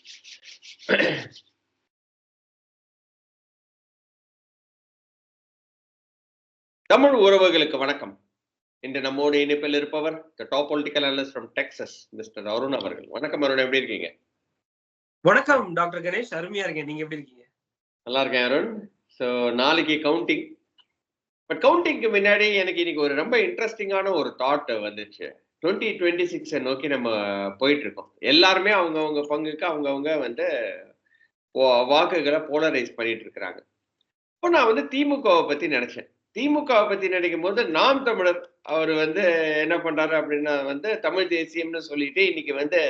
தமிழ் உறவுகளுக்கு வணக்கம். இன்று நம்மோடு இணைப்பில் இருப்பவர் the top political analyst from Texas mister Arun அவர்கள். வணக்கம் அருண் எப்படி இருக்கீங்க? வணக்கம் டாக்டர் கணேஷ். அருமையா இருக்கேன். நீங்க எப்படி இருக்கீங்க? நல்லா இருக்கேன் அருண். ஸோ நாளைக்கு கவுண்டிங் பட் கவுண்டிங்க்கு முன்னாடி எனக்கு இன்னைக்கு ஒரு ரொம்ப இன்ட்ரெஸ்டிங்கான ஒரு தாட் வந்துச்சு. டுவெண்ட்டி டுவெண்ட்டி சிக்ஸை நோக்கி நம்ம போயிட்டு இருக்கோம் எல்லாருமே அவங்கவுங்க பங்குக்கு அவங்கவுங்க வந்து வா- வாக்குகளை போலரைஸ் பண்ணிட்டு இருக்கிறாங்க இப்போ நான் வந்து திமுகவை பத்தி நினைச்சேன். திமுகவை பத்தி நினைக்கும் போது நாம் தமிழர் அவர் வந்து என்ன பண்றாரு அப்படின்னா வந்து தமிழ் தேசியம்னு சொல்லிட்டு இன்னைக்கு வந்து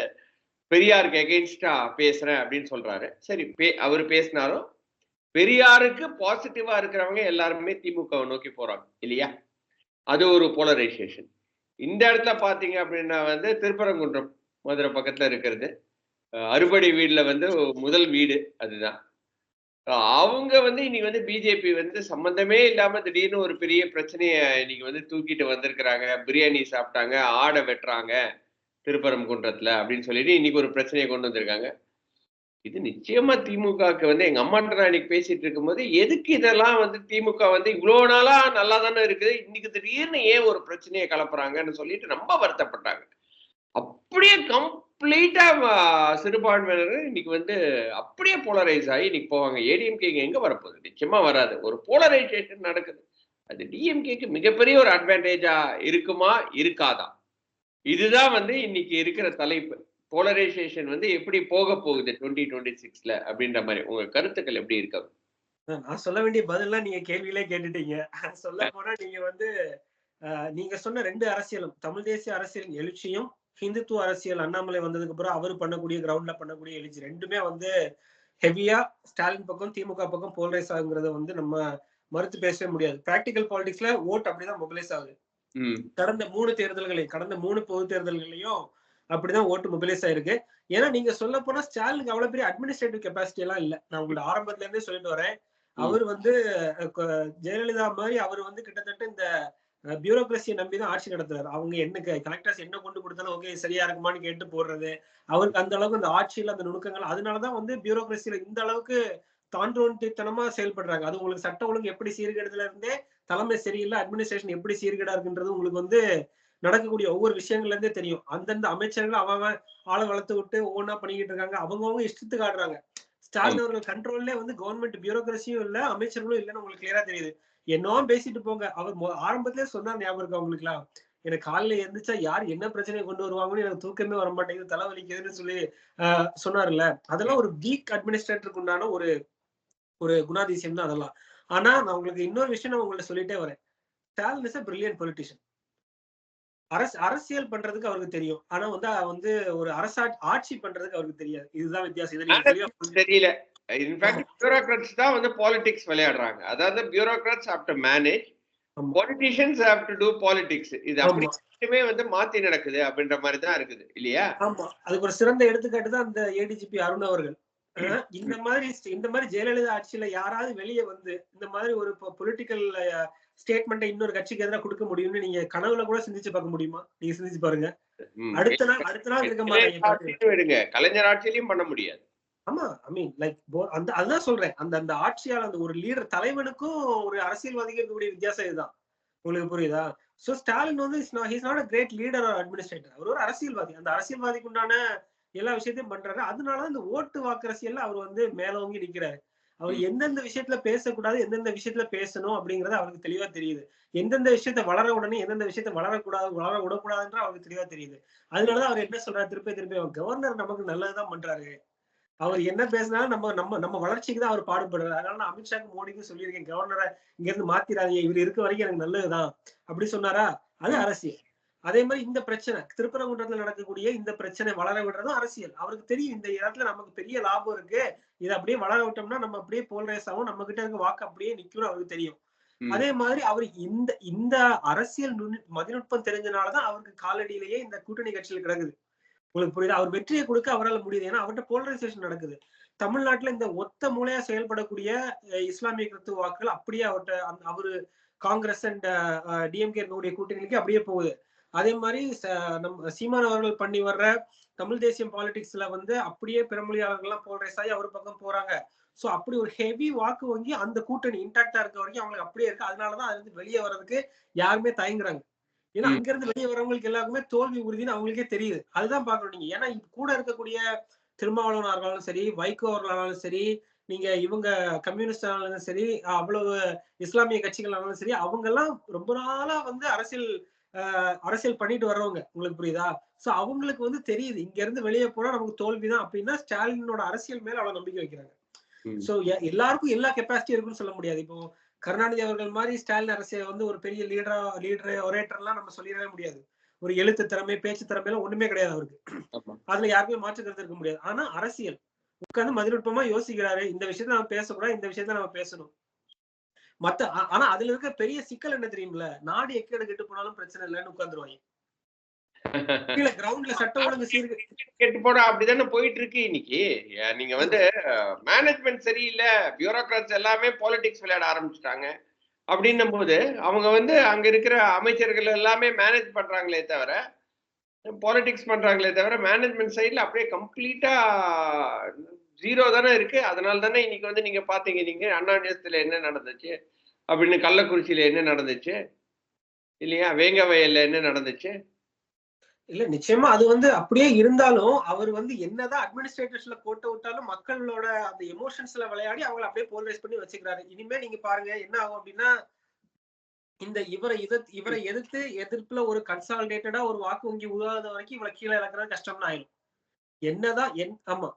பெரியாருக்கு எகெயின்ஸ்டா பேசுறேன் அப்படின்னு சொல்றாரு. சரி பே அவர் பேசினாலும் பெரியாருக்கு பாசிட்டிவா இருக்கிறவங்க எல்லாருமே திமுகவை நோக்கி போறாங்க இல்லையா? அது ஒரு போலரைசேஷன் இந்த இடத்துல பார்த்தீங்க அப்படின்னா வந்து திருப்பரங்குன்றம் மதுரை பக்கத்துல இருக்கிறது. அஹ் அறுபடை வீடுல வந்து முதல் வீடு அதுதான். அவங்க வந்து இன்னைக்கு வந்து பிஜேபி வந்து சம்பந்தமே இல்லாம திடீர்னு ஒரு பெரிய பிரச்சனைய இன்னைக்கு வந்து தூக்கிட்டு வந்திருக்கிறாங்க. பிரியாணி சாப்பிட்டாங்க ஆடை வெட்டுறாங்க திருப்பரங்குன்றத்துல அப்படின்னு சொல்லிட்டு இன்னைக்கு ஒரு பிரச்சனையை கொண்டு வந்திருக்காங்க. இது நிச்சயமா திமுகவுக்கு வந்து எங்க அம்மாட்ட நான் இன்னைக்கு பேசிட்டு இருக்கும்போது எதுக்கு இதெல்லாம் வந்து திமுக வந்து இவ்வளவு நாளா நல்லா தானே இருக்குது இன்னைக்கு திடீர்னு ஏன் ஒரு பிரச்சனையை கலப்புறாங்கன்னு சொல்லிட்டு ரொம்ப வருத்தப்பட்டாங்க. அப்படியே கம்ப்ளீட்டா சிறுபான்மையினர் இன்னைக்கு வந்து அப்படியே போலரைஸ் ஆகி இன்னைக்கு போவாங்க. ஏடிஎம்கே எங்க வரப்போகுது? நிச்சயமா வராது. ஒரு போலரைசேஷன் நடக்குது. அது டிஎம்கேக்கு மிகப்பெரிய ஒரு அட்வான்டேஜா இருக்குமா? இருக்காதா? இதுதான் வந்து இன்னைக்கு இருக்கிற தலைப்பு. போலரைசேஷன் வந்து எப்படி போக போகுது டுவெண்ட்டி டுவெண்ட்டி சிக்ஸ்ல அப்படின்ற மாதிரி உங்க கருத்துக்கள் எப்படி இருக்கு? நான் சொல்ல வேண்டிய பதிலாம் நீங்க கேள்வியிலே கேட்டுட்டீங்க. சொல்ல போனா நீங்க வந்து நீங்க சொன்ன ரெண்டு அரசியலும் தமிழ் தேசிய அரசியலின் எழுச்சியும் ஹிந்துத்துவ அரசியல் அண்ணாமலை வந்ததுக்கு அப்புறம் அவர் பண்ணக்கூடிய கிரவுண்ட்ல பண்ணக்கூடிய எழுச்சி ரெண்டுமே வந்து ஹெவியா ஸ்டாலின் பக்கம் திமுக பக்கம் போலரைஸ் ஆகுங்கிறத வந்து நம்ம மறுத்து பேசவே முடியாது. பிராக்டிக்கல் பாலிடிக்ஸ்ல ஓட் அப்படிதான் மொபிலைஸ் ஆகுது. கடந்த மூணு தேர்தல்களையும் கடந்த மூணு பொது தேர்தல்களையும் அப்படிதான் ஓட்டு மொபிலைஸ் ஆயிருக்கு. ஏன்னா நீங்க சொல்ல போனா ஸ்டாலினுக்கு அவ்வளவு பெரிய அட்மினிஸ்ட்ரேட்டிவ் கெப்பாசிட்டி எல்லாம் இல்ல. நான் உங்களோட ஆரம்பத்துல இருந்தே சொல்லிட்டு வரேன். அவர் வந்து ஜெயலலிதா மாதிரி அவர் வந்து கிட்டத்தட்ட இந்த பியூரோக்ரஸியை நம்பி தான் ஆட்சி நடத்துறாரு. அவங்க என்ன கலெக்டர்ஸ் என்ன கொண்டு கொடுத்தாலும் ஓகே சரியா இருக்குமான்னு கேட்டு போடுறது. அவருக்கு அந்த அளவுக்கு அந்த ஆட்சியில அந்த நுணுக்கங்கள் அதனாலதான் வந்து பியூரோக்ரஸியில இந்த அளவுக்கு தாண்டோன்டித்தனமா செயல்படுறாங்க. அது உங்களுக்கு சட்ட ஒழுங்கு எப்படி சீர்கேடுதுல இருந்தே தலைமை சரியில்லை அட்மினிஸ்ட்ரேஷன் எப்படி சீர்கேடா இருக்குன்றது உங்களுக்கு வந்து நடக்கக்கூடிய ஒவ்வொரு விஷயங்கள்ல இருந்தே தெரியும். அந்தந்த அமைச்சர்கள் அவன் ஆளை வளர்த்து விட்டு ஒவ்வொன்றா பண்ணிக்கிட்டு இருக்காங்க. அவங்கவங்க இஷ்டத்துக்கு ஆடுறாங்க ஸ்டாலின் அவர்கள் கண்ட்ரோல்லே வந்து கவர்மெண்ட் பியூரோக்ரஸியும் இல்ல அமைச்சர்களும் இல்லைன்னு உங்களுக்கு கிளியரா தெரியுது. என்னவோ பேசிட்டு போங்க. அவர் ஆரம்பத்திலே சொன்னார் ஞாபகம் இருக்கு அவங்களுக்குலாம் எனக்கு காலையில எந்திரிச்சா யார் என்ன பிரச்சனையை கொண்டு வருவாங்கன்னு எனக்கு தூக்கமே வர மாட்டேங்குது தலைவலிக்குதுன்னு சொல்லி சொன்னார்ல அதெல்லாம் ஒரு வீக் அட்மினிஸ்ட்ரேட்டருக்கு உண்டான ஒரு ஒரு குணாதிசயம் தான் அதெல்லாம். ஆனா நான் உங்களுக்கு இன்னொரு விஷயம் நான் உங்கள்ட்ட சொல்லிட்டே வரேன். Stalin is a brilliant politician அரசு அரசியல் பண்றதுக்கு அவருக்கு தெரியும். ஆனா வந்து வந்து ஒரு அரசா ஆட்சி பண்றதுக்கு அவருக்கு தெரியாது. இதுதான் வித்தியாசம். தெரியல. இன்ஃபேக்ட் பியூரோக்ராட்ஸ் தான் வந்து பாலிடிக்ஸ் விளையாடுறாங்க. அதாவது bureaucrats have to manage. Politicians have to do politics இது அப்படி ஆமா. மட்டுமே வந்து மாத்தி நடக்குது அப்படின்ற மாதிரி தான் இருக்குது. இல்லையா? ஆமா. அதுக்கு ஒரு சிறந்த எடுத்துக்காட்டு தான் அந்த ஏடிஜிபி அருண் அவர்கள். இந்த மாதிரி இந்த மாதிரி ஜெயலலிதா ஆட்சியில யாராவது வெளியே வந்து இந்த மாதிரி ஒரு பொலிட்டிக்கல் ஸ்டேட்மெண்ட்டை இன்னொரு கட்சிக்கு எதிராக கொடுக்க முடியும்னு நீங்க கனவுல கூட சிந்திச்சு பார்க்க முடியுமா? நீங்க சிந்திச்சு பாருங்க. அடுத்த நாள் அடுத்த நாள் இருக்க மாட்டாங்க கலைஞர் ஆட்சியிலையும் பண்ண முடியாது. ஆமா ஐ மீன் லைக் அந்த அதுதான் சொல்றேன். அந்த அந்த ஆட்சியாளர் அந்த ஒரு லீடர் தலைவனுக்கும் ஒரு அரசியல்வாதிக்கு இருக்கக்கூடிய வித்தியாசம் இதுதான். உங்களுக்கு புரியுதா? சோ ஸ்டாலின் வந்து is not a great leader or administrator அவர் ஒரு அரசியல்வாதி. அந்த அரசியல்வாதிக்கு உண்டான எல்லா விஷயத்தையும் பண்றாரு. அதனாலதான் இந்த ஓட்டு வாக்கு அரசியல்ல அவர் வந்து மேலோங்கி நிக்கிறாரு. அவர். எந்தெந்த விஷயத்துல பேசக்கூடாது எந்தெந்த விஷயத்துல பேசணும் அப்படிங்கறது அவருக்கு தெளிவா தெரியுது. எந்தெந்த விஷயத்த வளர உடனே எந்தெந்த விஷயத்த வளரக்கூடாது வளர விடக்கூடாதுன்ற அவருக்கு தெளிவா தெரியுது. அதனாலதான் அவர் என்ன சொல்றாரு திருப்பி திருப்பி கவர்னர் நமக்கு நல்லதுதான் பண்றாரு. அவர் என்ன பேசினாலும் நம்ம நம்ம நம்ம வளர்ச்சிக்கு தான் அவர் பாடுபடுறாரு. அதனால நான் அமித்ஷாக்கு மோடிக்கும் சொல்லியிருக்கேன் கவர்னரை இங்க இருந்து மாத்திராதீங்க இவர் இருக்க வரைக்கும் எனக்கு நல்லதுதான். அப்படி சொன்னாரா? அது அரசியல். அதே மாதிரி இந்த பிரச்சனை திருப்பரங்குன்றத்துல நடக்கக்கூடிய இந்த பிரச்சனை வளர விடுறதும் அரசியல். அவருக்கு தெரியும் இந்த இடத்துல நமக்கு பெரிய லாபம் இருக்கு. இதை அப்படியே வளர விட்டோம்னா நம்ம அப்படியே போல்ரைஸ் ஆகும் நம்ம கிட்ட இருக்க வாக்கு அப்படியே நிக்கும் அவருக்கு தெரியும். அதே மாதிரி அவர் இந்த இந்த அரசியல் மதிநுட்பம் தெரிஞ்சனாலதான் அவருக்கு காலடியிலேயே இந்த கூட்டணி கட்சியில் கிடக்குது. உங்களுக்கு புரியுது? அவர் வெற்றியை கொடுக்க அவரால் முடியுது. ஏன்னா அவர்கிட்ட போலரைசேஷன் நடக்குது. தமிழ்நாட்டுல இந்த ஒத்த மூலையா செயல்படக்கூடிய இஸ்லாமிய கிறிஸ்துவ வாக்குகள் அப்படியே அவர்கிட்ட அவரு காங்கிரஸ் அண்ட் டிஎம்கே இருக்கக்கூடிய கூட்டணிக்கு அப்படியே போகுது. அதே மாதிரி நம்ம சீமான் அவர்கள் பண்ணி வர்ற தமிழ் தேசியம் பாலிடிக்ஸ்ல வந்து அப்படியே பிறமொழியாளர்கள்லாம் போல்ரைஸ் ஆகி அவர் பக்கம் போறாங்க. சோ அப்படி ஒரு ஹெவி வாக்கு வங்கி அந்த கூட்டணி இன்டாக்டா இருக்க வரைக்கும் அவங்களுக்கு அப்படியே இருக்கு. அதனாலதான் அதுல இருந்து வெளியே வர்றதுக்கு யாருமே தயங்குறாங்க. ஏன்னா. அங்க இருந்து வெளியே வரவங்களுக்கு எல்லாருக்குமே தோல்வி உறுதின்னு அவங்களுக்கே தெரியுது. அதுதான் பாக்கணும் நீங்க. ஏன்னா இப்ப கூட இருக்கக்கூடிய திருமாவளவன் அவர்களாலும் சரி வைகோ அவர்களாலும் சரி நீங்க இவங்க கம்யூனிஸ்ட் ஆனாலும் சரி அவ்வளவு இஸ்லாமிய கட்சிகள் ஆனாலும் சரி அவங்க எல்லாம் ரொம்ப நாளா வந்து அரசியல் அரசியல் பண்ணிட்டு வர்றவங்க. உங்களுக்கு புரியுதா? சோ அவங்களுக்கு வந்து தெரியுது. இங்க இருந்து வெளியே போனா நமக்கு தோல்விதான். அப்படின்னா ஸ்டாலினோட அரசியல் மேல அவ்வளவு நம்பிக்கை வைக்கிறாங்க. சோ எல்லாருக்கும் எல்லா கெப்பாசிட்டி இருக்குன்னு சொல்ல முடியாது. இப்போ கருணாநிதி அவர்கள் மாதிரி ஸ்டாலின் அரசியல் வந்து ஒரு பெரிய லீடரா லீடர் ஒரேட்டர்லாம் நம்ம சொல்லிடவே முடியாது. ஒரு எழுத்து திறமை பேச்சு திறமை எல்லாம் ஒண்ணுமே கிடையாது அவருக்கு. அதுல யாருக்குமே மாற்று கருத்து இருக்க முடியாது. ஆனா அரசியல். உட்கார்ந்து மதிநுட்பமா யோசிக்கிறாரு. இந்த விஷயத்த நம்ம பேசக்கூடாது. இந்த விஷயத்த நம்ம பேசணும். மத்த ஆனா அதுல இருக்க பெரிய சிக்கல் என்ன தெரியுமில்ல நாடு எக்கேடு கெட்டு போனாலும் பிரச்சனை இல்லைன்னு உட்காந்துருவாங்க கீழே கிரவுண்ட்ல சட்ட ஒழுங்கு சீர்கு கெட்டு போனா அப்படிதானே போயிட்டு இருக்கு இன்னைக்கு நீங்க வந்து மேனேஜ்மெண்ட் சரியில்லை பியூரோக்ராட்ஸ் எல்லாமே பாலிடிக்ஸ் விளையாட ஆரம்பிச்சுட்டாங்க. அப்படின்னும் போது அவங்க வந்து அங்க இருக்கிற அமைச்சர்கள் எல்லாமே மேனேஜ் பண்றாங்களே தவிர பாலிடிக்ஸ் பண்றாங்களே தவிர மேனேஜ்மெண்ட் சைடுல அப்படியே கம்ப்ளீட்டா ஜீரோ தானே இருக்கு. அதனால தானே இன்னைக்கு வந்து நீங்க பாத்தீங்க நீங்க அண்ணா நேசத்துல என்ன நடந்துச்சு? அப்படின்னு கள்ளக்குறிச்சியில என்ன நடந்துச்சு? இல்லையா? வேங்க வயல்ல என்ன நடந்துச்சு? இல்ல நிச்சயமா அது வந்து அப்படியே இருந்தாலும் அவர் வந்து என்னதான் அட்மினிஸ்ட்ரேட்டர்ஸ்ல போட்டு விட்டாலும் மக்களோட அந்த எமோஷன்ஸ்ல விளையாடி அவங்களை அப்படியே போலரைஸ் பண்ணி வச்சுக்கிறாரு. இனிமே நீங்க பாருங்க என்ன ஆகும் அப்படின்னா இந்த இவரை எதிர்த்து இவரை எதிர்த்து எதிர்ப்புல ஒரு கன்சாலிடேட்டடா ஒரு வாக்கு வங்கி உருவாத வரைக்கும் இவளை கீழே இறக்குறது கஷ்டம்னு ஆயிடும் என்னதான் என் ஆமா.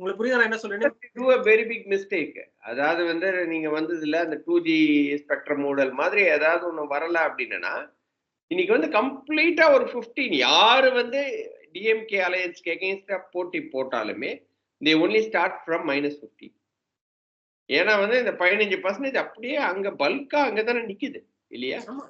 உங்களுக்கு புரியுதா நான் என்ன அ வெரி பிக் மிஸ்டேக் அதாவது வந்து நீங்க வந்ததுல அந்த டூ ஜி ஸ்பெக்ட்ரம் மூடல் மாதிரி ஏதாவது ஒண்ணு வரல அப்படின்னா இன்னைக்கு வந்து கம்ப்ளீட்டா ஒரு 15 யாரு வந்து டிஎம்கே அலையன்ஸ்க்கு எகென்ஸ்டா போட்டி போட்டாலுமே they only start from minus fifty ஏன்னா வந்து இந்த பதினஞ்சு பர்சன்டேஜ் அப்படியே அங்க பல்கா அங்கதானே நிக்குது இல்லையா? ஆமா.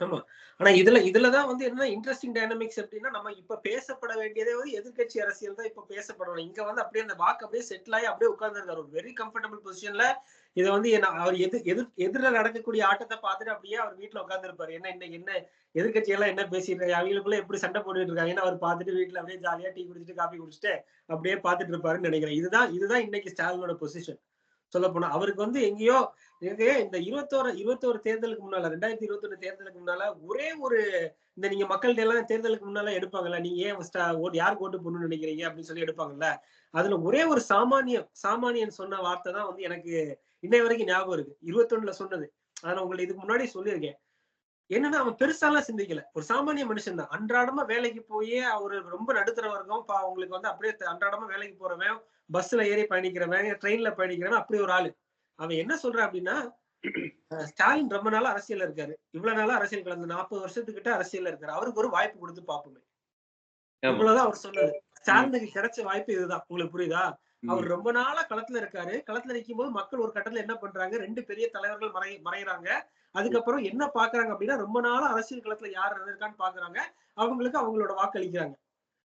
ஆமா. ஆனா இதுல இதுலதான் வந்து என்ன இன்ட்ரெஸ்டிங் டைனமிக்ஸ் அப்படின்னா நம்ம இப்ப பேசப்பட வேண்டியதே வந்து எதிர்க்கட்சி அரசியல் தான் இப்ப பேசப்படணும். இங்க வந்து அப்படியே அந்த வாக்கு அப்படியே செட்டில் ஆகி அப்படியே உட்கார்ந்துருக்காரு. ஒரு வெரி கம்ஃபர்டபுள் பொசிஷன்ல இதை வந்து என்ன- அவர் எது எதிர் எதிர நடக்கக்கூடிய ஆட்டத்தை பார்த்துட்டு அப்படியே அவர் வீட்டுல உட்காந்துருப்பாரு என்ன என்ன என்ன எதிர்கட்சி எல்லாம் என்ன பேசிட்டு அவங்களுக்குள்ள எப்படி சண்டை போட்டுட்டு இருக்காங்கன்னு அவர் பார்த்துட்டு வீட்டுல அப்படியே ஜாலியா டீ குடிச்சிட்டு காஃபி குடிச்சிட்டு அப்படியே பார்த்துட்டு இருப்பாருன்னு நினைக்கிறேன். இதுதான் இதுதான் இன்னைக்கு ஸ்டாலினோட பொசிஷன் சொல்ல போனா அவருக்கு வந்து எங்கேயோ இது இந்த இருபத்தோரு இருபத்தோரு தேர்தலுக்கு முன்னால ரெண்டாயிரத்தி இருபத்தொன்னு தேர்தலுக்கு முன்னால ஒரே ஒரு இந்த நீங்க மக்கள்கிட்ட எல்லாம் தேர்தலுக்கு முன்னால எடுப்பாங்கல்ல நீங்க ஏன் ஓட்டு யாருக்கு ஓட்டு போடணும்னு நினைக்கிறீங்க அப்படின்னு சொல்லி எடுப்பாங்கல்ல அதுல ஒரே ஒரு சாமானியம் சாமானியன் சொன்ன வார்த்தை தான் வந்து எனக்கு இன்னை வரைக்கும் ஞாபகம் இருக்கு. இருபத்தொன்னுல சொன்னது. அதை நான் உங்களுக்கு இதுக்கு முன்னாடி சொல்லியிருக்கேன். என்னன்னா அவன் பெருசாலாம் சிந்திக்கல. ஒரு சாமானிய மனுஷன் தான் அன்றாடமா வேலைக்கு போய் அவரு ரொம்ப நடுத்தர வர்க்கம். அவங்களுக்கு வந்து அப்படியே அன்றாடமா வேலைக்கு போறவன் பஸ்ல ஏறி பயணிக்கிறவன் ட்ரெயின்ல பயணிக்கிறவன் அப்படி ஒரு ஆளு. அவன் என்ன சொல்றான் அப்படின்னா ஸ்டாலின் ரொம்ப நாளா அரசியல்ல இருக்காரு. இவ்வளவு நாளா அரசியல் கலந்து நாற்பது வருஷத்துக்கிட்ட அரசியல்ல இருக்காரு. அவருக்கு ஒரு வாய்ப்பு கொடுத்து பாப்போமே. இவ்வளவுதான் அவர் சொன்னது ஸ்டாலினுக்கு கிடைச்ச வாய்ப்பு இதுதான். உங்களுக்கு புரியுதா. அவர் ரொம்ப நாளா களத்துல இருக்காரு. களத்துல நிற்கும் போது மக்கள் ஒரு கட்டத்துல என்ன பண்றாங்க? ரெண்டு பெரிய தலைவர்கள் மறை மறைகிறாங்க அதுக்கப்புறம் என்ன பாக்குறாங்க அப்படின்னா ரொம்ப நாளா அரசியல் களத்துல யார் இருக்கான்னு பாக்குறாங்க. அவங்களுக்கு அவங்களோட வாக்கு அளிக்கிறாங்க.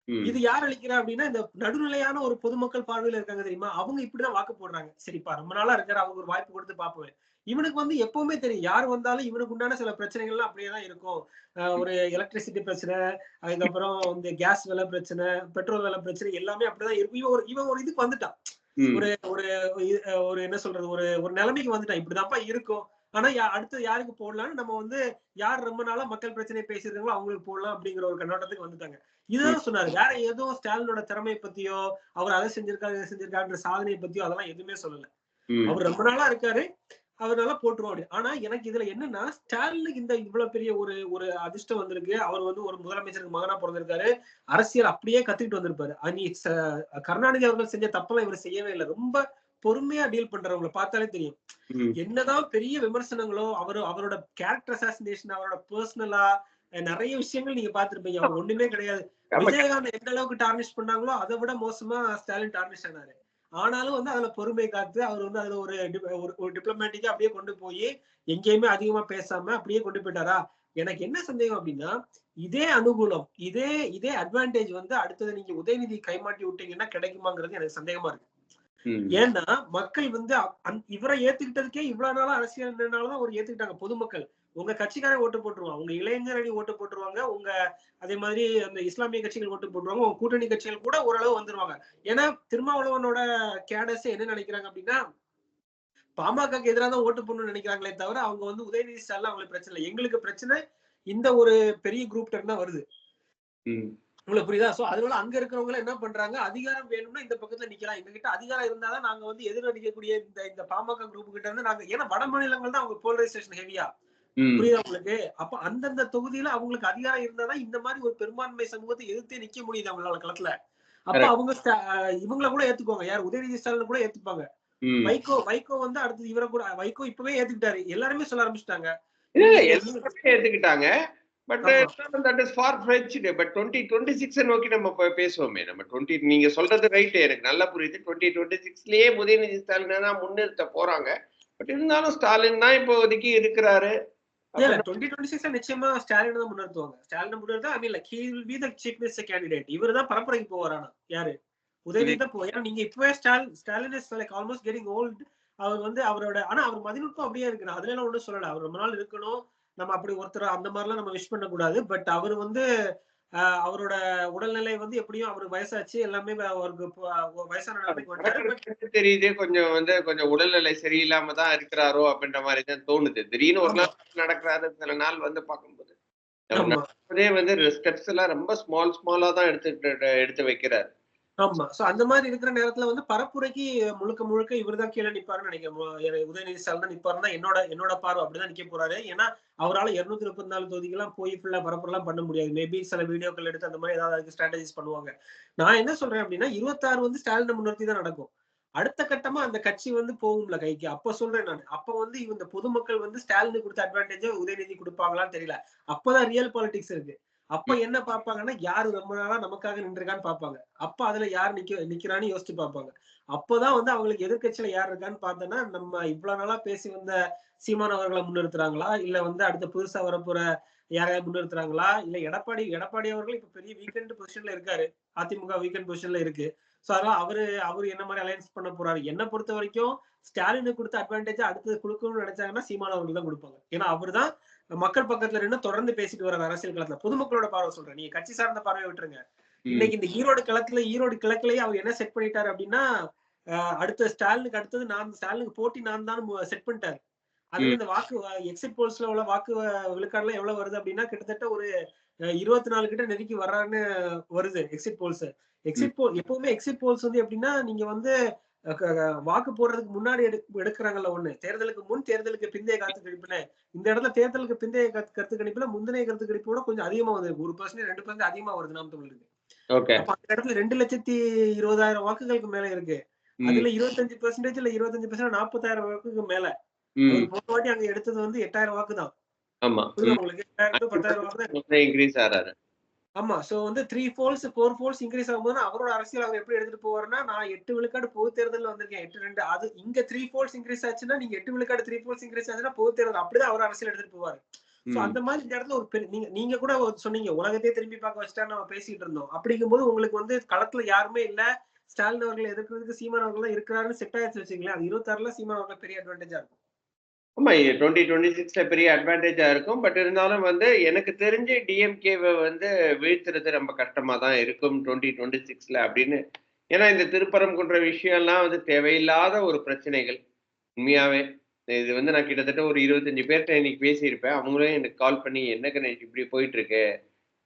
இது யார் அளிக்கிறா அப்படின்னா இந்த நடுநிலையான ஒரு பொதுமக்கள் பார்வையில இருக்காங்க தெரியுமா? அவங்க இப்படிதான் வாக்கு போடுறாங்க. சரிப்பா ரொம்ப நாளா இருக்காரு அவங்க ஒரு வாய்ப்பு கொடுத்து பாப்போம் இவனுக்கு வந்து எப்பவுமே தெரியும் யார் வந்தாலும் இவனுக்கு உண்டான சில பிரச்சனைகள்லாம் அப்படியே தான் இருக்கும். அஹ் ஒரு எலக்ட்ரிசிட்டி பிரச்சனை அதுக்கப்புறம் இந்த கேஸ் விலை பிரச்சனை பெட்ரோல் விலை பிரச்சனை எல்லாமே அப்படிதான் இருக்கும். இவன் ஒரு இவன் ஒரு இதுக்கு வந்துட்டான். ஒரு ஒரு என்ன சொல்றது ஒரு ஒரு நிலைமைக்கு வந்துட்டான். இப்படிதான்ப்பா இருக்கும். ஆனா அடுத்து யாருக்கு போடலாம்னு நம்ம வந்து யார் ரொம்ப நாளா மக்கள் பிரச்சனை பேசிருக்காங்களோ அவங்களுக்கு போடலாம் அப்படிங்கிற ஒரு கண்ணோட்டத்துக்கு வந்துட்டாங்க. இதுதான் சொன்னாரு. வேற எதுவும் ஸ்டாலினோட திறமையை பத்தியோ அவர் அதை செஞ்சிருக்காரு இதை செஞ்சிருக்காருன்ற சாதனையை பத்தியோ அதெல்லாம் எதுவுமே சொல்லல. அவர் ரொம்ப நாளா இருக்காரு. அவரால போட்டுருவோம் அப்படி. ஆனா எனக்கு இதுல என்னன்னா ஸ்டாலினுக்கு இந்த இவ்வளவு பெரிய ஒரு ஒரு அதிர்ஷ்டம் வந்திருக்கு. அவர் வந்து ஒரு முதலமைச்சருக்கு மகனா பிறந்திருக்காரு. அரசியல் அப்படியே கத்துக்கிட்டு வந்திருப்பாரு. கருணாநிதி அவர்கள் செஞ்ச தப்பெல்லாம் இவர் செய்யவே இல்லை. ரொம்ப பொறுமையா டீல் பண்றவங்களை பார்த்தாலே தெரியும். என்னதான் பெரிய விமர்சனங்களோ அவரு அவரோட கேரக்டர் அசாசினேஷன் அவரோட பர்சனலா நிறைய விஷயங்கள் நீங்க பார்த்திருப்பீங்க அவர் ஒண்ணுமே கிடையாது. விஜயகாந்த் எந்த அளவுக்கு டார்னிஷ் பண்ணாங்களோ அதை விட மோசமா ஸ்டாலின் டார்னிஷ் ஆனாரு ஆனாலும் வந்து அதுல பொறுமை காத்து அவர் வந்து அதுல ஒரு ஒரு- டிப்ளமேட்டிக்கா அப்படியே கொண்டு போய் எங்கேயுமே அதிகமா பேசாம அப்படியே கொண்டு போயிட்டாரா எனக்கு என்ன சந்தேகம் அப்படின்னா இதே அனுகூலம் இதே இதே அட்வான்டேஜ் வந்து அடுத்தது நீங்க உதயநிதி கைமாட்டி விட்டீங்கன்னா கிடைக்குமாங்கிறது எனக்கு சந்தேகமா இருக்கு. ஏன்னா மக்கள் வந்து இவரை ஏத்துக்கிட்டதுக்கே இவ்வளவு நாளா அரசியல் நின்றனாலதான் அவர் ஏத்துக்கிட்டாங்க. பொதுமக்கள் உங்க கட்சிக்காரன் ஓட்டு போட்டுருவான் உங்க இளைஞர் அணி ஓட்டு போட்டுருவாங்க உங்க அதே மாதிரி அந்த இஸ்லாமிய கட்சிகள் ஓட்டு போட்டுருவாங்க உங்க கூட்டணி கட்சிகள் கூட ஓரளவு வந்துருவாங்க. ஏன்னா திருமாவளவனோட கேடஸ் என்ன நினைக்கிறாங்க அப்படின்னா பாமகக்கு எதிராக தான் ஓட்டு போடணும்னு நினைக்கிறாங்களே தவிர அவங்க வந்து உதயநிதி ஸ்டாலின் அவங்களுக்கு பிரச்சனை இல்லை. எங்களுக்கு பிரச்சனை இந்த ஒரு பெரிய குரூப் தான் வருது. உங்களுக்கு புரியுதா? சோ அதனால அங்க இருக்கிறவங்க என்ன பண்றாங்க? அதிகாரம் வேணும்னா இந்த பக்கத்துல நிக்கலாம். எங்க கிட்ட அதிகாரம் இருந்தாதான் நாங்க வந்து எதிரடிக்கக்கூடிய இந்த இந்த பாமக குரூப் கிட்ட இருந்து நாங்க ஏன்னா வட மாநிலங்கள் தான் அவங்க போலரைசேஷன் ஹெவியா. புரியுதா உங்களுக்கு? அப்ப அந்தந்த தொகுதியில அவங்களுக்கு அதிகாரம் இருந்தாதான் இந்த மாதிரி ஒரு பெரும்பான்மை சமூகத்தை எதிர்த்து நிக்க முடியுது அவங்களால களத்துல. அப்ப. அவங்க இவங்கள கூட ஏத்துக்குவாங்க. யார்? உதயநிதி ஸ்டாலின் கூட ஏத்துப்பாங்க. வைகோ வைகோ வந்து அடுத்து இவரை கூட வைகோ இப்பவே ஏத்துக்கிட்டாரு. எல்லாருமே சொல்ல ஆரம்பிச்சிட்டாங்க. ஏத்துக்கிட்டாங்க. But. That is far fetched but twenty twenty six நோக்கி நம்ம பேசுவோமே நம்ம. டுவெண்ட்டி நீங்க சொல்றது ரைட் எனக்கு நல்லா புரியுது. டுவெண்ட்டி டுவெண்ட்டி சிக்ஸ்லயே உதயநிதி ஸ்டாலின் தான் முன்னிறுத்த போறாங்க. பட் இருந்தாலும் ஸ்டாலின் தான் இப்போதைக்கு இருக்கிறாரு. நிச்சயமா ஸ்டாலின் தான் முன்னிறுத்துவாங்க. Stalin முன்னிறுத்தா I mean like he will be the chief minister candidate இவர் தான் பரப்புரைக்கு போவாரானா யாரு? உதயநிதி தான் ஏன்னா நீங்க இப்பவே Stalin Stalin is like almost getting old அவர் வந்து அவரோட ஆனா அவர் மதிநுட்பம் அப்படியே இருக்கு நான் அதுல ஒண்ணும் சொல்லல. அவர் ரொம்ப நாள் இருக்கணும். நம்ம அப்படி ஒருத்தர் அந்த மாதிரிலாம் நம்ம விஷ் பண்ணக்கூடாது. பட் அவர் வந்து அவரோட உடல்நிலை வந்து எப்படியும் அவருக்கு வயசாச்சு எல்லாமே அவருக்கு வயசான தெரியுது கொஞ்சம் வந்து கொஞ்சம் உடல்நிலை சரியில்லாம தான் இருக்கிறாரோ அப்படின்ற மாதிரி தான் தோணுது. திடீர்னு ஒரு நாள் நடக்கிறாரு சில நாள் வந்து பார்க்கும்போது. நடக்கிறதே வந்து ஸ்டெப்ஸ் எல்லாம் ரொம்ப ஸ்மால் ஸ்மாலா தான் எடுத்து எடுத்து வைக்கிறாரு. ஆமா. சோ அந்த மாதிரி இருக்கிற நேரத்துல வந்து பரப்புரைக்கு முழுக்க முழுக்க இவர்தான் கீழே நிப்பாருன்னு நினைக்கிறேன். உதயநிதி ஸ்டாலின் தான் நிப்பாருன்னா என்னோட என்னோட பார்வை அப்படிதான் நிக்க போறாரு. ஏன்னா அவரால இருநூத்தி முப்பத்தி நாலு தொகுதிக்கெல்லாம் போய் ஃபுல்லா பரப்புரெல்லாம் பண்ண முடியாது. மேபி சில வீடியோக்கள் எடுத்து அந்த மாதிரி ஏதாவது அதுக்கு ஸ்ட்ராட்டஜிஸ் பண்ணுவாங்க. நான் என்ன சொல்றேன் அப்படின்னா இருபத்தாறு வந்து ஸ்டாலினை முன்னிறுத்தி தான் நடக்கும். அடுத்த கட்டமா அந்த கட்சி வந்து போகும்ல கைக்கு. அப்ப சொல்றேன் நான். அப்ப வந்து இந்த பொதுமக்கள் வந்து ஸ்டாலின் கொடுத்த அட்வான்டேஜ் உதயநிதி கொடுப்பாங்களான்னு தெரியல. அப்பதான் ரியல் பாலிடிக்ஸ் இருக்கு. அப்ப என்ன பார்ப்பாங்கன்னா யாரு ரொம்ப நாளா நமக்காக நின்றுருக்கான்னு பார்ப்பாங்க அப்ப அதுல யார் நிக்க நிக்கிறான்னு யோசிச்சு பார்ப்பாங்க அப்பதான் வந்து அவங்களுக்கு எதிர்க்கட்சியில யார் இருக்கான்னு பார்த்தோன்னா நம்ம இவ்வளவு நாளா பேசி வந்த சீமான் அவர்களை முன்னிறுத்துறாங்களா? இல்ல வந்து அடுத்த புதுசா வரப்போற யாரையா முன்னிறுத்துறாங்களா? இல்ல எடப்பாடி எடப்பாடி அவர்கள் இப்ப பெரிய வீக்கெண்ட் பொசிஷன்ல இருக்காரு. அதிமுக வீக்கெண்ட் பொசிஷன்ல இருக்கு. சோ அதனால அவரு அவரு என்ன மாதிரி அலையன்ஸ் பண்ண போறாரு? என்ன பொறுத்த வரைக்கும் ஸ்டாலினுக்கு கொடுத்த அட்வான்டேஜ் அடுத்தது கொடுக்கணும்னு நினைச்சாங்கன்னா சீமான் அவர்கள் தான் கொடுப்பாங்க. ஏன்னா அவர்தான் மக்கள் பக்கத்துல நின்று தொடர்ந்து பேசிட்டு வர அரசியல் களத்துல. பொதுமக்களோட பார்வை சொல்றேன். நீங்க கட்சி சார்ந்த பார்வையை விட்டுருங்க. இன்னைக்கு இந்த ஈரோடு களத்துல ஈரோடு கிழக்குலயே அவர் என்ன செட் பண்ணிட்டாரு அப்படின்னா அடுத்த ஸ்டாலினுக்கு அடுத்தது நான் ஸ்டாலினுக்கு போட்டி நான் தான் செட் பண்ணிட்டாரு. அதுல இந்த வாக்கு எக்ஸிட் போல்ஸ்ல உள்ள வாக்கு விழுக்காடுலாம் எவ்வளவு வருது அப்படின்னா கிட்டத்தட்ட ஒரு இருபத்தி நாலு கிட்ட நெருக்கி வர்றான்னு வருது எக்ஸிட் போல்ஸ் எக்ஸிட் போல் எப்பவுமே எக்ஸிட் போல்ஸ் வந்து எப்படின்னா நீங்க வந்து வாக்கு போடுறதுக்கு முன்னாடி எடு எடுக்கிறாங்கல்ல ஒண்ணு. தேர்தலுக்கு முன் தேர்தலுக்கு பிந்தைய கருத்து கணிப்புன்னு. இந்த இடத்துல தேர்தலுக்கு பிந்தைய கருத்து கருத்து கணிப்புல முந்தைய கருத்து கணிப்போட கொஞ்சம் அதிகமா வந்து ஒரு பர்சன்ட் ரெண்டு பர்சன்ட் அதிகமா வருது நாம் தமிழுக்கு அந்த இடத்துல ரெண்டு லட்சத்தி இருபதாயிரம் வாக்குகளுக்கு மேல இருக்கு. அதுல இருபத்தஞ்சு பெர்சன்டேஜ் இல்ல இருபத்தஞ்சு பெர்சன்ட் நாற்பத்தாயிரம் வாக்குக்கு மேல. போன வாட்டி அங்க எடுத்தது வந்து எட்டாயிரம் வாக்கு தான் உங்களுக்கு? பத்தாயிரம் வாக்கு தான் இன்க்ரீஸ் ஆறாரு. ஆமா சோ வந்து three folds four folds increase ஆகும்போது அவரோட அரசியல் அவர் எப்படி எடுத்துட்டு போவாருன்னா நான் எட்டு விழுக்காடு பொது தேர்தல் வந்திருக்கேன் எட்டு ரெண்டு. அது இங்க த்ரீ ஃபோல்ஸ் இன்க்ரீஸ் ஆச்சுன்னா நீங்க எட்டு விழுக்காடு த்ரீ ஃபோல்ஸ் இன்க்ரீஸ் ஆச்சுன்னா பொது தேர்தல் அப்படிதான் அவர் அரசியல் எடுத்துட்டு போவாரு. சோ அந்த மாதிரி இந்த இடத்துல ஒரு பெரிய நீங்க நீங்க கூட சொன்னீங்க உலகத்தையே திரும்பி பார்க்க வச்சுட்டா நம்ம பேசிட்டு இருந்தோம். அப்படிங்கும்போது உங்களுக்கு வந்து களத்துல யாருமே இல்ல. ஸ்டாலின் அவர்களை எதிர்க்கிறதுக்கு சீமான் அவர்கள் தான் இருக்கிறாருன்னு செட் ஆயிடுச்சு வச்சுங்களேன் அது இருபத்தாறுல சீமான் அவர்கள் பெரிய அட்வான்டேஜா இருக்கும். ஆமா டுவெண்ட்டி டுவெண்ட்டி சிக்ஸ்ல பெரிய அட்வான்டேஜா இருக்கும். பட் இருந்தாலும் வந்து எனக்கு தெரிஞ்சு டிஎம்கேவை வந்து வீழ்த்துறது ரொம்ப கஷ்டமா தான் இருக்கும் டுவெண்ட்டி டுவெண்ட்டி சிக்ஸ்ல அப்படின்னு. ஏன்னா இந்த திருப்பரங்குன்ற விஷயம்லாம் வந்து தேவையில்லாத ஒரு பிரச்சனைகள். உண்மையாவே. இது வந்து நான் கிட்டத்தட்ட ஒரு இருபத்தஞ்சு பேர்கிட்ட இன்னைக்கு பேசியிருப்பேன். அவங்களும் எனக்கு கால் பண்ணி என்ன கணேஷ் இப்படி போயிட்டு இருக்கு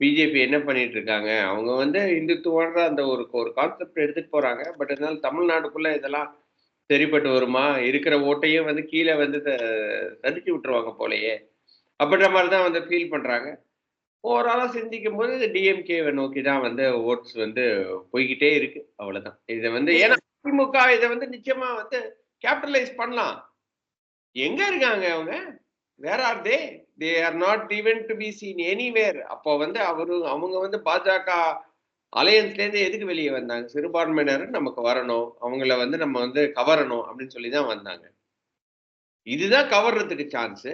பிஜேபி என்ன பண்ணிட்டு இருக்காங்க அவங்க வந்து இந்துத்துவன்ற அந்த ஒரு ஒரு கான்செப்ட் எடுத்துட்டு போறாங்க. பட் இருந்தாலும் தமிழ்நாட்டுக்குள்ள இதெல்லாம் சரிப்பட்டு வருமா? இருக்கிற ஓட்டையும் வந்து கீழே வந்து த- விட்டுருவாங்க போலயே. அப்படின்ற மாதிரி தான் வந்து ஃபீல் பண்றாங்க. ஓவராலாக சிந்திக்கும் போது இது டிஎம்கேவை நோக்கி தான் வந்து ஓட்ஸ் வந்து போய்கிட்டே இருக்கு. அவ்வளவுதான். இதை வந்து ஏன்னா திமுக இதை வந்து நிச்சயமா வந்து கேபிட்டலைஸ் பண்ணலாம். எங்க இருக்காங்க அவங்க? Where are they they are not even to be seen anywhere அப்போ வந்து அவரு அவங்க வந்து பாஜக அலையன்ஸ்ல இருந்து எதுக்கு வெளியே வந்தாங்க? சிறுபான்மையினர் நமக்கு வரணும். அவங்கள வந்து நம்ம வந்து கவரணும் அப்படின்னு சொல்லி தான் வந்தாங்க. இதுதான் கவர்றதுக்கு சான்ஸ்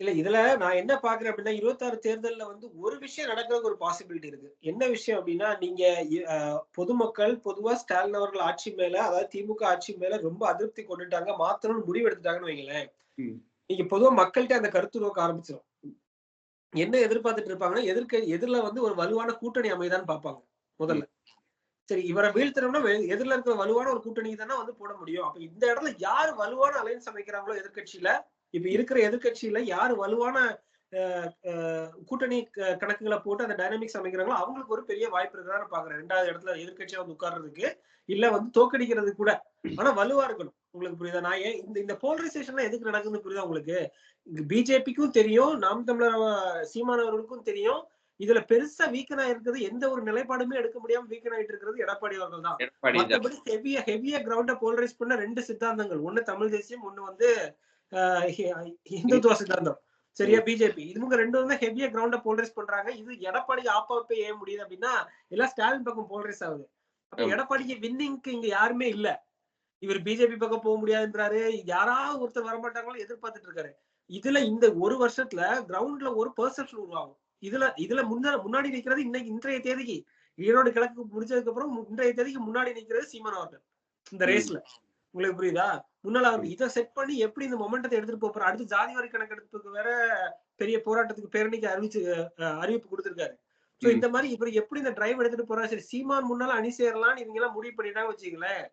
இல்ல இதுல நான் என்ன பாக்குறேன் அப்படின்னா இருபத்தாறு தேர்தல்ல வந்து ஒரு விஷயம் நடக்கிறதுக்கு ஒரு பாசிபிலிட்டி இருக்கு. என்ன விஷயம் அப்படின்னா நீங்க பொதுமக்கள் பொதுவா ஸ்டாலின் அவர்கள் ஆட்சி மேல அதாவது திமுக ஆட்சி மேல ரொம்ப அதிருப்தி கொண்டுட்டாங்க. மாத்தணும்னு முடிவு எடுத்துட்டாங்கன்னு வைங்களேன். நீங்க பொதுவா மக்கள்கிட்ட அந்த கருத்து நோக்க ஆரம்பிச்சிடும் என்ன எதிர்பார்த்துட்டு இருப்பாங்கன்னா எதிர்க்க எதிரில வந்து ஒரு வலுவான கூட்டணி அமைதான்னு பார்ப்பாங்க முதல்ல. சரி இவரை வீழ்த்தணும்னா எதிரில இருக்கிற வலுவான ஒரு கூட்டணி தானே வந்து போட முடியும். அப்ப இந்த இடத்துல யார் வலுவான அலைன்ஸ் அமைக்கிறாங்களோ எதிர்க்கட்சியில இப்ப இருக்கிற எதிர்க்கட்சியில யார் வலுவான கூட்டணி கணக்குகளை போட்டு அந்த டைனமிக்ஸ் அமைக்கிறாங்களோ அவங்களுக்கு ஒரு பெரிய வாய்ப்பு இருக்குதான்னு பாக்குறேன் ரெண்டாவது இடத்துல எதிர்க்கட்சியா வந்து உட்கார்றதுக்கு இல்ல வந்து தோக்கடிக்கிறது கூட. ஆனா வலுவா இருக்கணும். உங்களுக்கு புரியுதா? நான் ஏன் இந்த இந்த போலரைசேஷன் எதுக்கு நடக்குதுன்னு புரியுதா உங்களுக்கு? பிஜேபிக்கும் தெரியும் நாம் தமிழர் சீமானவர்களுக்கும் தெரியும். இதுல பெருசா வீக்கன் ஆயிருக்கிறது எந்த ஒரு நிலைப்பாடுமே எடுக்க முடியாம வீக்கன் ஆயிட்டு இருக்கிறது எடப்பாடி அவர்கள் தான். மத்தபடி ஹெவியா ஹெவியா கிரவுண்ட போலரைஸ் பண்ண ரெண்டு சித்தாந்தங்கள். ஒண்ணு தமிழ் தேசியம் ஒண்ணு வந்து இந்துத்துவ சித்தாந்தம். சரியா பிஜேபி இவங்க ரெண்டு வந்து ஹெவியா கிரவுண்ட போலரைஸ் பண்றாங்க. இது எடப்பாடி ஆப்பாப்பே ஏன் முடியுது அப்படின்னா எல்லாம் ஸ்டாலின் பக்கம் போலரைஸ் ஆகுது. அப்ப. எடப்பாடிக்கு வின்னிங்க்கு இங்க யாருமே இல்ல. இவர் பிஜேபி பக்கம் போக முடியாதுன்றாரு. யாராவது ஒருத்தர் வரமாட்டாங்களோ எதிர்பார்த்துட்டு இருக்காரு. இதுல இந்த ஒரு வருஷத்துல கிரவுண்ட்ல ஒரு பெர்செப்ஷன் உருவாகும். இதுல இதுல முன்ன முன்னாடி நிக்கிறது இன்னைக்கு இன்றைய தேதிக்கு. ஈரோடு கிழக்கு முடிச்சதுக்கு அப்புறம் இன்றைய தேதிக்கு முன்னாடி நிக்கிறது சீமான் அவர்கள். இந்த. ரேஸ்ல உங்களுக்கு புரியுதா? முன்னால அவர் இதை செட் பண்ணி எப்படி இந்த மொமெண்டத்தை எடுத்துட்டு போற? அடுத்து ஜாதி வாரி கணக்கெடுப்புக்கு வேற பெரிய போராட்டத்துக்கு பேரணிக்கு அறிவிச்சு அறிவிப்பு கொடுத்திருக்காரு. சோ. இந்த மாதிரி இவர் எப்படி இந்த டிரைவ் எடுத்துட்டு போறாரு? சரி சீமான் முன்னால அணி சேரலாம்னு இவங்க எல்லாம் முடிவு பண்ணிட்டாங்க வச்சுங்களேன்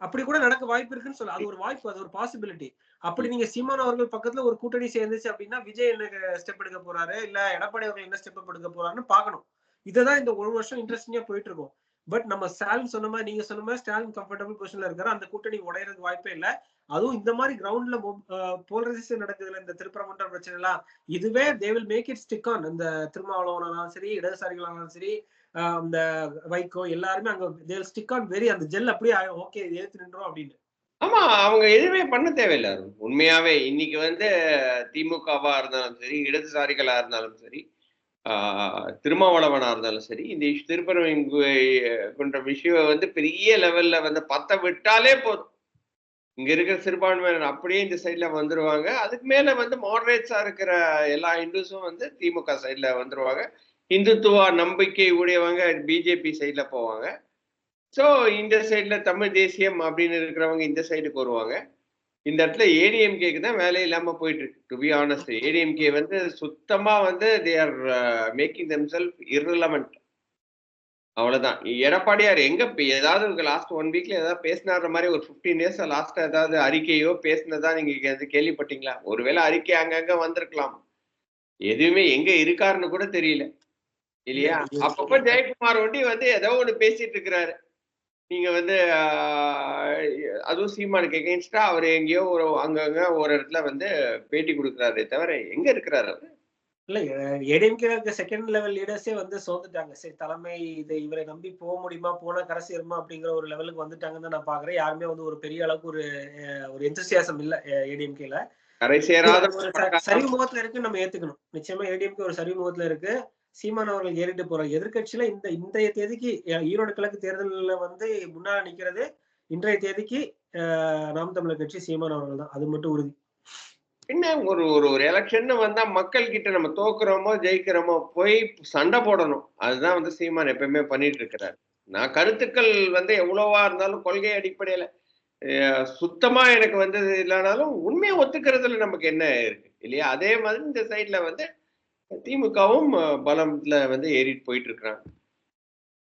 அப்படி கூட நடக்க வாய்ப்பு இருக்குன்னு சொல்ல. அது ஒரு வாய்ப்பு அது ஒரு பாசிபிலிட்டி அப்படி நீங்க சீமான் அவர்கள் பக்கத்துல ஒரு கூட்டணி சேர்ந்துச்சு அப்படின்னா விஜய் என்ன ஸ்டெப் எடுக்க போறாரு? இல்ல எடப்பாடி அவர்கள் என்ன ஸ்டெப் எடுக்க போறாருன்னு பார்க்கணும். இதுதான் இந்த ஒரு வருஷம் இன்ட்ரெஸ்டிங்கா போயிட்டு இருக்கும். பட் நம்ம ஸ்டாலின் சொன்ன மாதிரி நீங்க சொன்ன மாதிரி ஸ்டாலின் கம்ஃபர்டபுள் பொசிஷன்ல இருக்காரு. அந்த கூட்டணி உடையறதுக்கு வாய்ப்பே இல்ல. அதுவும் இந்த மாதிரி கிரவுண்ட்ல போலரைசேஷன் நடக்குதுல இந்த திருப்பரங்குன்றம் பிரச்சனை எல்லாம் இதுவே they will make it stick on இந்த திருமாவளவனாலும் சரி இடதுசாரிகளானாலும் சரி அந்த இந்த வைகோ எல்லாருமே அங்க they will stick on very அந்த ஜெல் அப்படியே ஓகே ஏத்து நின்றோம் அப்படின்னு. ஆமா அவங்க எதுவுமே பண்ண தேவையில்லை உண்மையாவே இன்னைக்கு வந்து திமுகவா இருந்தாலும் சரி இடதுசாரிகளா இருந்தாலும் சரி திருமாவளவனா இருந்தாலும் சரி இந்த இஷ்- திருப்பரங்குன்ற விஷயம் வந்து பெரிய லெவல்ல வந்து பத்த விட்டாலே போதும். இங்க இருக்கிற சிறுபான்மையினர் அப்படியே இந்த சைட்ல வந்துருவாங்க. அதுக்கு மேல வந்து மாடரேட்ஸா இருக்கிற எல்லா இந்துஸும் வந்து திமுக சைட்ல வந்துருவாங்க. இந்துத்துவ நம்பிக்கை உடையவங்க பிஜேபி சைட்ல போவாங்க. ஸோ இந்த சைட்ல தமிழ் தேசியம் அப்படின்னு இருக்கிறவங்க இந்த சைடுக்கு வருவாங்க. இந்த இடத்துல ஏடிஎம்கேக்கு தான் வேலை இல்லாம போயிட்டு இருக்கு டு பி ஆனஸ்ட் ஏடிஎம்கே வந்து சுத்தமா வந்து they are making them self irrelevant. அவ்வளவுதான். எடப்பாடியார் எங்க ஏதாவது லாஸ்ட் ஒன் வீக்ல ஏதாவது பேசினார மாதிரி ஒரு ஃபிஃப்டீன் டேஸ் லாஸ்ட் ஏதாவது அறிக்கையோ பேசினதா நீங்க கேள்விப்பட்டீங்களா? ஒருவேளை அறிக்கை அங்கங்க வந்திருக்கலாம். எதுவுமே எங்க இருக்காருன்னு கூட தெரியல. இல்லையா? அப்பப்ப ஜெயக்குமார் ஒண்டி வந்து ஏதோ ஒண்ணு பேசிட்டு இருக்கிறாரு. நீங்க வந்து அதுவும் சீமானுக்கு எகென்ஸ்டா அவர் எங்கேயோ ஒரு அங்கங்க ஒரு இடத்துல வந்து பேட்டி கொடுக்குறாரே தவிர எங்க இருக்கிறாரு அவரு? இல்ல ஏடிஎம்கே இருக்க செகண்ட் லெவல் லீடர்ஸே வந்து சோர்ந்துட்டாங்க சரி தலைமை இதை இவரை நம்பி போக முடியுமா? போனா கரை சேருமா அப்படிங்கிற ஒரு லெவலுக்கு வந்துட்டாங்கன்னு நான் பாக்குறேன். யாருமே வந்து ஒரு பெரிய அளவுக்கு ஒரு ஒரு எந்தசியாசம் இல்ல ஏடிஎம்கேல கரை சேராத ஒரு ச- சரிவு முகத்துல இருக்கு நம்ம ஏத்துக்கணும். நிச்சயமா ஏடிஎம்கே ஒரு சரிவு முகத்துல இருக்கு. சீமான் அவர்கள் ஏறிட்டு போற எதிர்கட்சியில இந்த இன்றைய தேதிக்கு ஈரோடு கிழக்கு தேர்தலில் வந்து முன்னால நிக்கிறது இன்றைய தேதிக்கு நாம் தமிழர் கட்சி சீமான் அவர்கள் தான். அது மட்டும் உறுதி. பின்ன ஒரு ஒரு ஒரு எலெக்ஷன் வந்தா மக்கள் கிட்ட நம்ம தோக்குறோமோ ஜெயிக்கிறோமோ போய் சண்டை போடணும். அதுதான் வந்து சீமான் எப்பயுமே பண்ணிட்டு இருக்கிறாரு. நான் கருத்துக்கள் வந்து எவ்வளவா இருந்தாலும் கொள்கை அடிப்படையில சுத்தமா எனக்கு வந்து இல்லைனாலும் உண்மையை ஒத்துக்கிறதுல நமக்கு என்ன இருக்கு? இல்லையா? அதே மாதிரி இந்த சைட்ல வந்து திமுகவும் பலம்ல வந்து ஏறிட்டு போயிட்டு இருக்கிறாங்க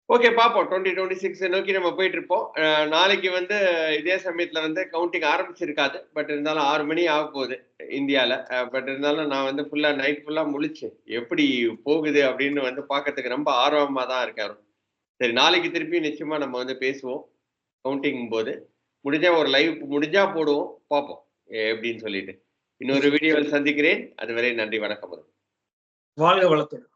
ஓகே பார்ப்போம் டுவெண்ட்டி டுவெண்ட்டி சிக்ஸ் நோக்கி நம்ம போயிட்டு இருப்போம் நாளைக்கு வந்து இதே சமயத்துல வந்து கவுண்டிங் ஆரம்பிச்சிருக்காது. பட் இருந்தாலும் ஆறு மணி ஆக போகுது இந்தியால. பட் இருந்தாலும் நான் வந்து ஃபுல்லா நைட் ஃபுல்லா முழிச்சு எப்படி போகுது? அப்படின்னு வந்து பார்க்கறதுக்கு ரொம்ப ஆர்வமா தான் இருக்காரு சரி நாளைக்கு திருப்பி நிச்சயமா நம்ம வந்து பேசுவோம். கவுண்டிங் போது. முடிஞ்சா ஒரு லைவ் முடிஞ்சா போடுவோம். பார்ப்போம் எப்படின்னு சொல்லிட்டு. இன்னொரு வீடியோவில் சந்திக்கிறேன். அதுவரை நன்றி வணக்கம் வாழ்க வளத்துடன்.